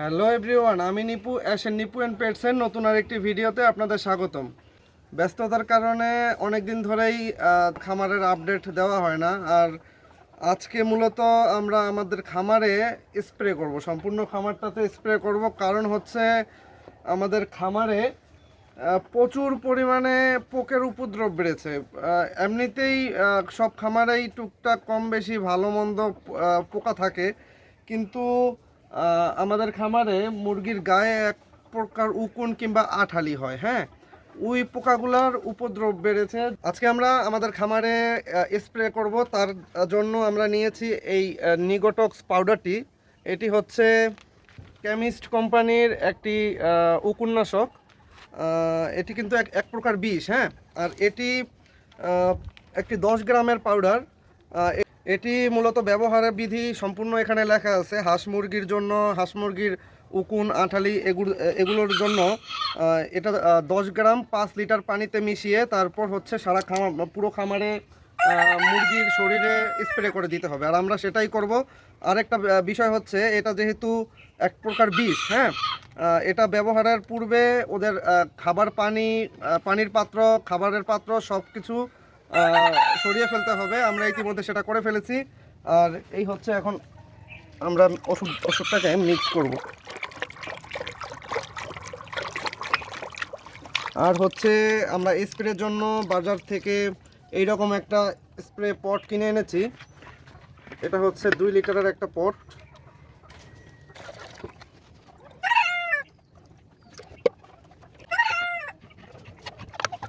Hello everyone, আমি নিপু, অ্যাশেন Nipu and পেটসের নতুন আরেকটি ভিডিওতে আপনাদের স্বাগতম। ব্যস্ততার কারণে অনেক দিন ধরেই খামারের আপডেট দেওয়া হয় না। আর আজকে মূলত আমরা আমাদের খামারে স্প্রে করব, সম্পূর্ণ খামারটাতে স্প্রে করব। কারণ হচ্ছে আমাদের খামারে প্রচুর পরিমাণে পোকের উপদ্রব বেড়েছে। এমনিতেই সব খামারেই টুকটাক কম বেশি ভালো মন্দ পোকা থাকে। কিন্তু আমাদের খামারে মুরগির গায়ে এক প্রকার উকুন কিংবা আঠালি হয় হ্যাঁ? ওই পোকাগুলার উপদ্রব বেড়েছে। আজকে আমরা আমাদের খামারে স্প্রে করব। তার জন্য আমরা নিয়েছি এই নিগোটক্স পাউডারটি। এটি হচ্ছে কেমিস্ট কোম্পানির একটি উকুননাশক। এটি কিন্তু এক এক প্রকার বিষ হ্যাঁ? আর এটি একটি দশ গ্রামের পাউডার। এটি মূলত ব্যবহারের বিধি সম্পূর্ণ এখানে লেখা আছে। হাঁস মুরগির জন্য, হাঁস মুরগির উকুন, আঠালি এগুলো এগুলোর জন্য এটা দশ গ্রাম পাঁচ লিটার পানিতে মিশিয়ে তারপর হচ্ছে সারা খামার পুরো খামারে মুরগির শরীরে স্প্রে করে দিতে হবে। আর আমরা সেটাই করব। আরেকটা বিষয় হচ্ছে এটা যেহেতু এক প্রকার বিষ হ্যাঁ? এটা ব্যবহারের পূর্বে ওদের খাবার পানি পানির পাত্র, খাবারের পাত্র সব কিছু সরিয়ে ফেলতে হবে। আমরা ইতিমধ্যে সেটা করে ফেলেছি। আর এই হচ্ছে এখন আমরা ওষুধ ওষুধটাকে মিক্স করব। আর হচ্ছে আমরা স্প্রের জন্য বাজার থেকে এই রকম একটা স্প্রে পট কিনে এনেছি। এটা হচ্ছে দুই লিটারের একটা পট।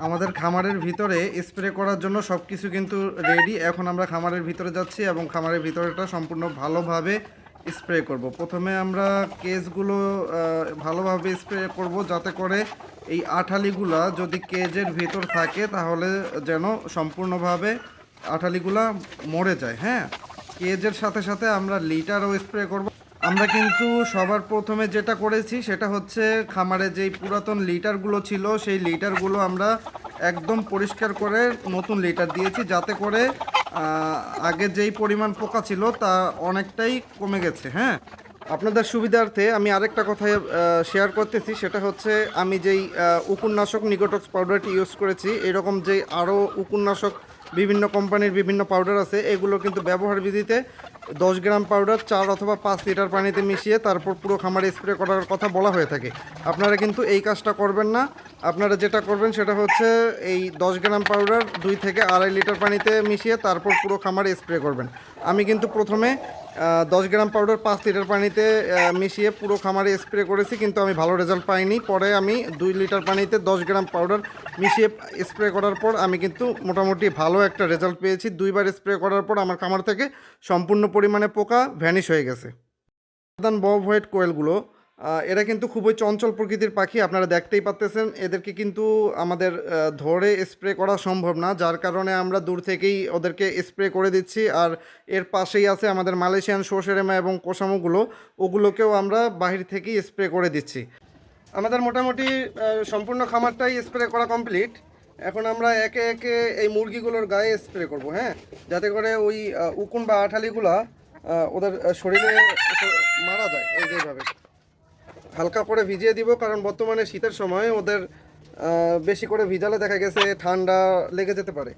আমাদের খামারের ভিতরে স্প্রে করার জন্য সব কিছু কিন্তু রেডি এখন আমরা খামারের ভিতরে যাচ্ছি এবং খামারের ভিতরেটা সম্পূর্ণ ভালোভাবে স্প্রে করব। প্রথমে আমরা কেজগুলো ভালোভাবে স্প্রে করব যাতে করে এই আঠালিগুলা যদি কেজের ভিতর থাকে তাহলে যেন সম্পূর্ণভাবে আঠালিগুলা মরে যায়। হ্যাঁ কেজের সাথে সাথে আমরা লিটারও স্প্রে করব। আমরা কিন্তু সবার প্রথমে যেটা করেছি সেটা হচ্ছে খামারে যেই পুরাতন লিটারগুলো ছিল, সেই লিটারগুলো আমরা একদম পরিষ্কার করে নতুন লিটার দিয়েছি যাতে করে আগে যেই পরিমাণ পোকা ছিল তা অনেকটাই কমে গেছে হ্যাঁ? আপনাদের সুবিধার্থে আমি আরেকটা কথা শেয়ার করতেছি, সেটা হচ্ছে আমি যেই উকুননাশক নিকোটক্স পাউডারটি ইউজ করেছি, এরকম যে আরও উকুননাশক বিভিন্ন কোম্পানির বিভিন্ন পাউডার আছে, এগুলো কিন্তু ব্যবহার বিধিতে দশ গ্রাম পাউডার চার অথবা পাঁচ লিটার পানিতে মিশিয়ে তারপর পুরো খামারে স্প্রে করার কথা বলা হয়ে থাকে। আপনারা কিন্তু এই কাজটা করবেন না। আপনারা যেটা করবেন সেটা হচ্ছে এই দশ গ্রাম পাউডার দুই থেকে আড়াই লিটার পানিতে মিশিয়ে তারপর পুরো খামারে স্প্রে করবেন। আমি কিন্তু প্রথমে দশ গ্রাম পাউডার পাঁচ লিটার পানিতে মিশিয়ে পুরো খামারে স্প্রে করেছি, কিন্তু আমি ভালো রেজাল্ট পাইনি। পরে আমি দুই লিটার পানিতে দশ গ্রাম পাউডার মিশিয়ে স্প্রে করার পর আমি কিন্তু মোটামুটি ভালো একটা রেজাল্ট পেয়েছি। দুইবার স্প্রে করার পর আমার খামার থেকে সম্পূর্ণ পরিমাণে পোকা ভ্যানিশ হয়ে গেছে। প্রধান বব হোয়াইট কোয়েলগুলো এরা কিন্তু খুবই চঞ্চল প্রকৃতির পাখি, আপনারা দেখতেই পাচ্তেছেন এদেরকে কিন্তু আমাদের ধরে স্প্রে করা সম্ভব না, যার কারণে আমরা দূর থেকেই ওদেরকে স্প্রে করে দিচ্ছি। আর এর পাশেই আছে আমাদের মালয়েশিয়ান সোসেরেমা এবং কোসামোগুলো ওগুলোকেও আমরা বাহির থেকেই স্প্রে করে দিচ্ছি। আমাদের মোটামুটি সম্পূর্ণ খামারটাই স্প্রে করা কমপ্লিট এখন আমরা একে একে এই মুরগিগুলোর গায়ে স্প্রে করব হ্যাঁ? যাতে করে ওই উকুন বা আঠালিগুলা ওদের শরীরে মারা যায়, এই যেভাবে। হালকা করে ভিজিয়ে দিব, কারণ বর্তমানে শীতের সময় ওদের বেশি করে ভিজালে দেখা গেছে ঠান্ডা লেগে যেতে পারে।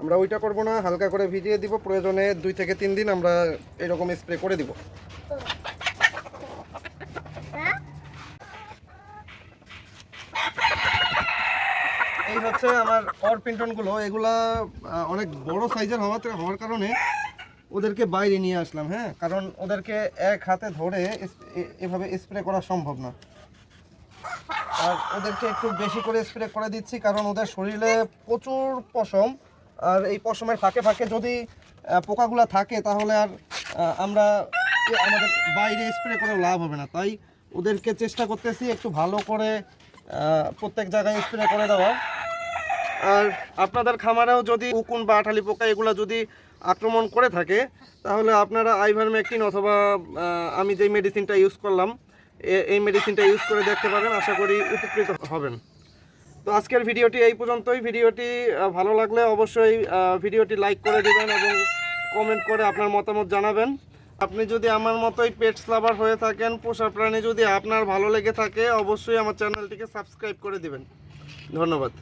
আমরা ওইটা করব না, হালকা করে ভিজিয়ে দিব, প্রয়োজনে দুই থেকে তিন দিন আমরা এরকম স্প্রে করে দিব। এই হচ্ছে আমার অর পিন্টনগুলো, এগুলা অনেক বড় সাইজের হওয়াতে হওয়ার কারণে ওদেরকে বাইরে নিয়ে আসলাম হ্যাঁ? কারণ ওদেরকে এক হাতে ধরে এভাবে স্প্রে করা সম্ভব না। আর ওদেরকে একটু বেশি করে স্প্রে করে দিচ্ছি, কারণ ওদের শরীরে প্রচুর পশম। আর এই পশমের ফাঁকে ফাঁকে যদি পোকাগুলো থাকে, তাহলে আর আমরা আমাদের বাইরে স্প্রে করে লাভ হবে না। তাই ওদেরকে চেষ্টা করতেছি একটু ভালো করে প্রত্যেক জায়গায় স্প্রে করে দেওয়া আর আপনাদের খামারেও যদি উকুন বা আঠালি পোকা এগুলো যদি আক্রমণ করে থাকে, তাহলে আপনারা আইভারমেকটিন অথবা আমি যেই মেডিসিনটা ইউজ করলাম এই মেডিসিনটা ইউজ করে দেখতে পারেন আশা করি উপকৃত হবেন। তো আজকের ভিডিওটি এই পর্যন্তই। ভিডিওটি ভালো লাগলে অবশ্যই ভিডিওটি লাইক করে দেবেন এবং কমেন্ট করে আপনার মতামত জানাবেন। আপনি যদি আমার মতোই পেটস লাভার হয়ে থাকেন, পোষা প্রাণী যদি আপনার ভালো লেগে থাকে, অবশ্যই আমার চ্যানেলটিকে সাবস্ক্রাইব করে দিবেন। ধন্যবাদ।